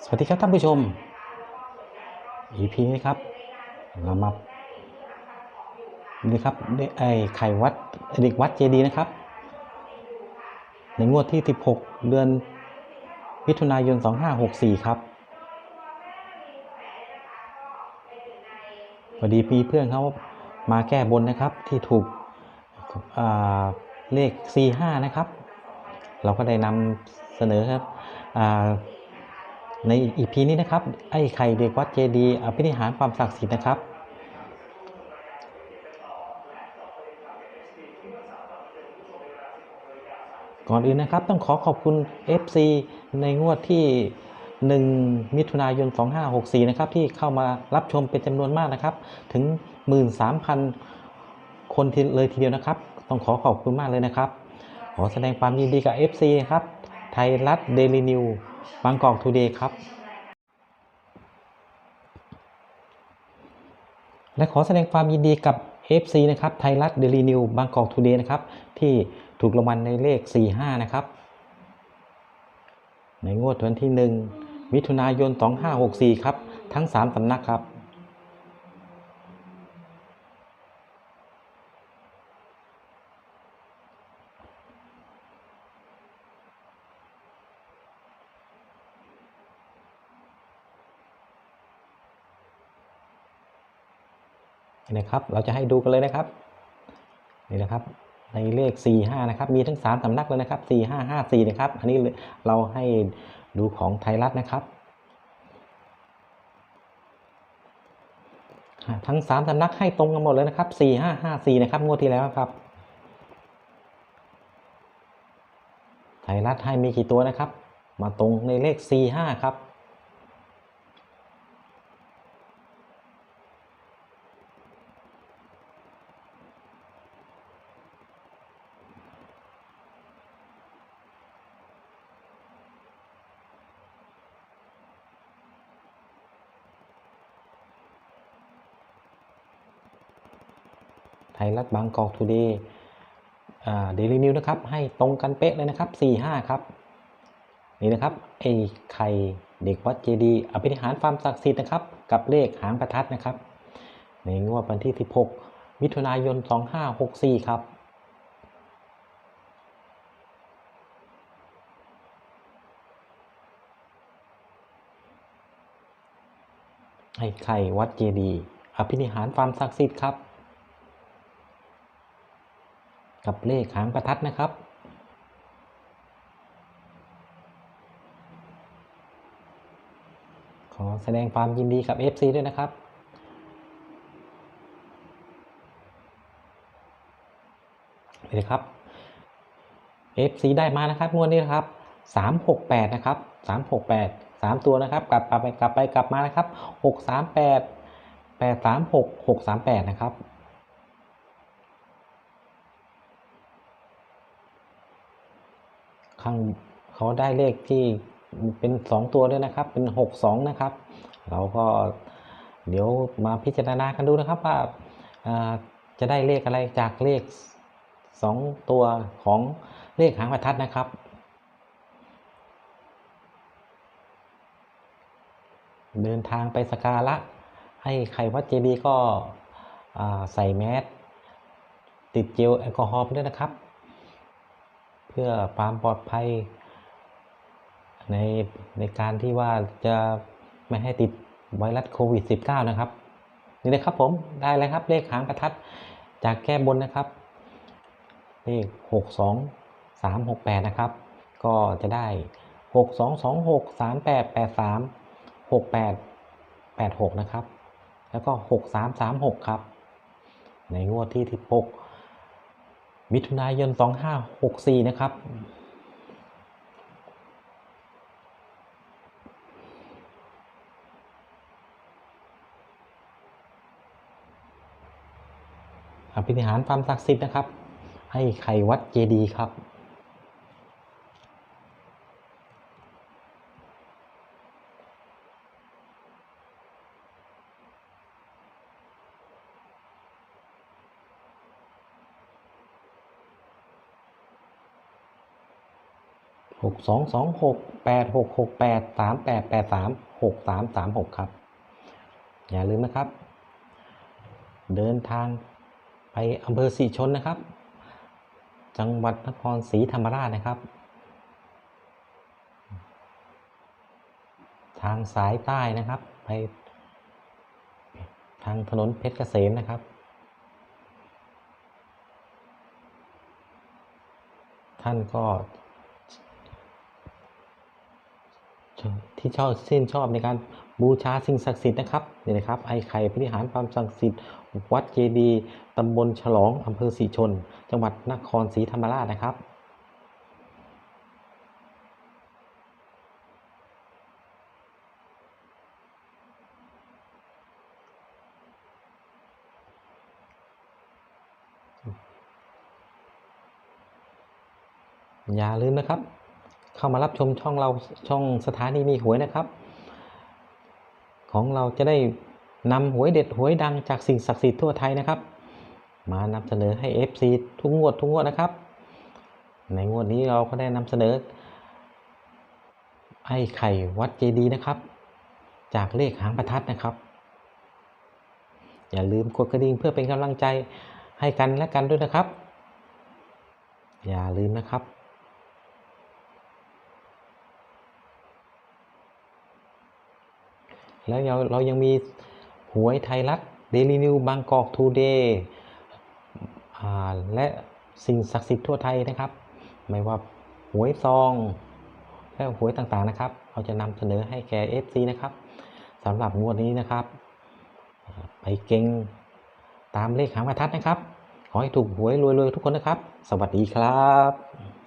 สวัสดีครับท่านผู้ชม EP นี้ครับ เรามานี่ครับไอ้ไข่วัดเด็กวัดเจดีย์นะครับ ในงวดที่ 16 เดือนมิถุนายน 2564 ครับพอดีมีเพื่อนเขามาแก้บนนะครับที่ถูกเลข45นะครับ เราก็ได้นำเสนอครับ ในอีพีนี้นะครับ ไอ้ไข่เด็กวัดเจดีอภินิหารความศักดิ์สิทธิ์นะครับ ก่อนอื่นนะครับต้องขอขอบคุณ FC ในงวดที่ 1 มิถุนายน 2564 นะครับ ที่เข้ามารับชมเป็นจำนวนมากนะครับ ถึง 13,000 คนเลยทีเดียวนะครับ ต้องขอขอบคุณมากเลยนะครับ ขอแสดงความยินดีกับ FC นะครับ ไทยรัฐเดลินิว บางกอกทูเดย์ครับ และขอแสดงความยินดีกับ FC นะครับ ไทยรัฐเดลีนิวบางกอกทูเดย์นะครับ ที่ถูกรางวัลในเลข 45 นะครับ ในงวดวันที่ 1 มิถุนายน 2564 ครับ ทั้ง 3สำนักครับ นี่นะครับ เราจะให้ดูกันเลยนะครับ นี่นะครับในเลข 4 5 นะครับ มีทั้ง3สำนักเลยนะครับ 4 5 5 4 นะครับ อันนี้เราให้ดูของไทยรัฐนะครับ ทั้ง3สำนักให้ตรงกันหมดเลยนะครับ 4 5 5 4 นะครับ งวดที่แล้วครับ ไทยรัฐให้มีกี่ตัวนะครับ มาตรงในเลข 4 5 ครับ รัฐบางกอกทูเดย์เดลินิวนะครับ ให้ตรงกันเป๊ะเลยนะครับ 4 5 ครับ นี่นะครับไอ้ไข่เด็กวัดเจดีย์อภินิหารความศักดิ์สิทธิ์นะครับ กับเลขหางประทัดนะครับ ในงวดวันที่ 16 มิถุนายน 2564 ครับไอ้ไข่วัดเจดีย์อภินิหารความศักดิ์สิทธิ์ครับ กับเลขหางประทัดนะครับ ขอแสดงความยินดีกับ FC ด้วยนะครับนี่นะครับ FC ได้มานะครับงวดนี้นะครับ 368 นะครับ 368 3 ตัวนะครับ กลับไปกลับไปกลับมานะครับ 638 836 638 นะครับ ข้างเขาได้เลขที่เป็นสองตัวด้วยนะครับ เป็นหกสองนะครับ เราก็เดี๋ยวมาพิจารณากันดูนะครับว่าจะได้เลขอะไรจากเลขสองตัวของเลขหางประทัดนะครับเดินทางไปสการะให้ใครวัดเจดีย์ก็ใส่แมสติดเจลแอลกอฮอล์ไปด้วยนะครับ เพื่อความปลอดภัย ในในการที่ว่าจะไม่ให้ติดไวรัสโควิด -19 นะครับ นี่เลยครับผมได้เลยครับเลขหางประทัดจากแก้บนนะครับ เลข 6 2 3 6 8 นะครับ ก็จะได้ 6 2 2 6 3 8 8 3 6 8 8 6 นะครับ แล้วก็ 6 3 3 6 ครับ ในงวดที่ 16 มิถุนายน 2564 นะครับ อภินิหารความศักดิ์สิทธิ์นะครับ ให้ไขวัดเจดีครับ 6226 8668 3883 6336 ครับ อย่าลืมนะครับ เดินทางไปอำเภอสีชนนะครับ จังหวัดนครศรีธรรมราชนะครับ ทางสายใต้นะครับ ไป ทางถนนเพชรเกษมนะครับท่านก็ ที่ชอบชื่นชอบในการบูชาสิ่งศักดิ์สิทธิ์นะครับนี่นะครับไอ้ไข่พริหารความศักดิ์สิทธิ์วัดเจดีตำบลฉลองอำเภอศรีชน จังหวัดนครศรีธรรมราชนะครับอย่าลืมนะครับ เข้ามารับชมช่องเราช่องสถานีมีหวยนะครับ ของเราจะได้นำหวยเด็ดหวยดังจากสิ่งศักดิ์สิทธิ์ทั่วไทยนะครับ มานำเสนอให้ FC ทุกงวดทุกงวดนะครับ ในงวดนี้เราก็ได้นำเสนอ ไอ้ไข่วัดเจดีย์นะครับ จากเลขหางประทัดนะครับ อย่าลืมกดกระดิ่งเพื่อเป็นกำลังใจให้กันและกันด้วยนะครับ อย่าลืมนะครับ แล้วเราเรายังมีหวยไทยรัฐเดลินิวบางกอกทูเดย์และสิ่งศักดิ์สิทธิ์ทั่วไทยนะครับ ไม่ว่าหวยซอง และหวยต่างๆนะครับ เราจะนำเสนอให้แก่ FC นะครับสำหรับงวดนี้นะครับ ไปเก่งตามเลขหางประทัดนะครับ ขอให้ถูกหวยรวยๆทุกคนนะครับ สวัสดีครับ